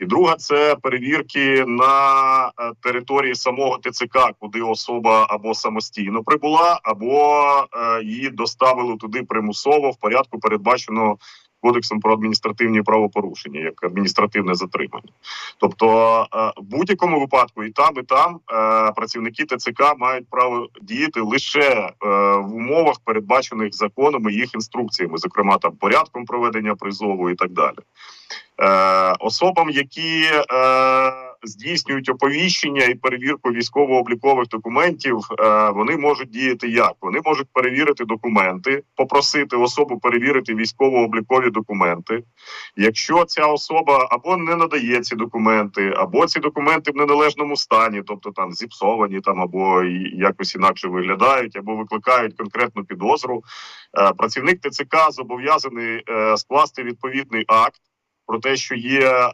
І друга це перевірки на е, території самого ТЦК, куди особа або самостійно прибула, або е, її доставили туди примусово в порядку, передбаченого кодексом про адміністративні правопорушення, як адміністративне затримання. Тобто, е, в будь-якому випадку і там, і там працівники ТЦК мають право діяти лише в умовах, передбачених законом і їх інструкціями, зокрема там порядком проведення призову і так далі. Е, особам, які е, здійснюють оповіщення і перевірку військово-облікових документів, е, вони можуть діяти як? Вони можуть перевірити документи, попросити особу перевірити військово-облікові документи. Якщо ця особа або не надає ці документи, або ці документи в неналежному стані, тобто там зіпсовані, там або якось інакше виглядають, або викликають конкретну підозру, працівник ТЦК зобов'язаний скласти відповідний акт про те, що є е,